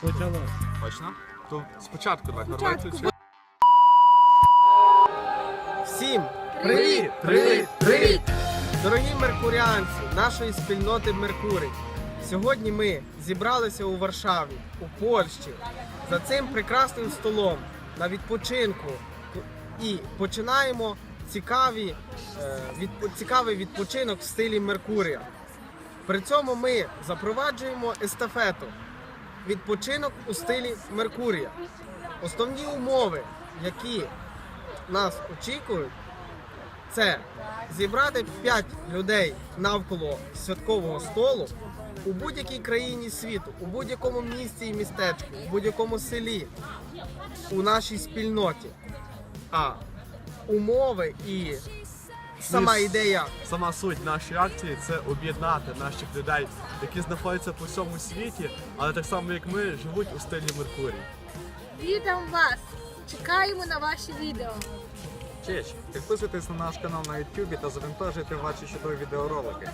Почалось. Точно? То спочатку так, Спочатку, нормально. Всім Привіт! Привіт! Привіт! Дорогі меркуріанці нашої спільноти Меркурій. Сьогодні ми зібралися у Варшаві, у Польщі, за цим прекрасним столом на відпочинку і починаємо цікаві, е, відпо- цікавий відпочинок в стилі Меркурія. При цьому ми запроваджуємо естафету. Відпочинок у стилі Меркурія. Основні умови, які нас очікують, це зібрати 5 людей навколо святкового столу у будь-якій країні світу, у будь-якому місті і містечку, у будь-якому селі, у нашій спільноті. А умови і сама ідея Сама суть нашої акції це об'єднати наших людей, які знаходяться по всьому світі, але так само як ми живуть у стилі Меркурій. Вітам вас! Чекаємо на ваші відео. Чеч, підписуйтесь на наш канал на YouTube та завантажуйте ваші чудові відеоролики.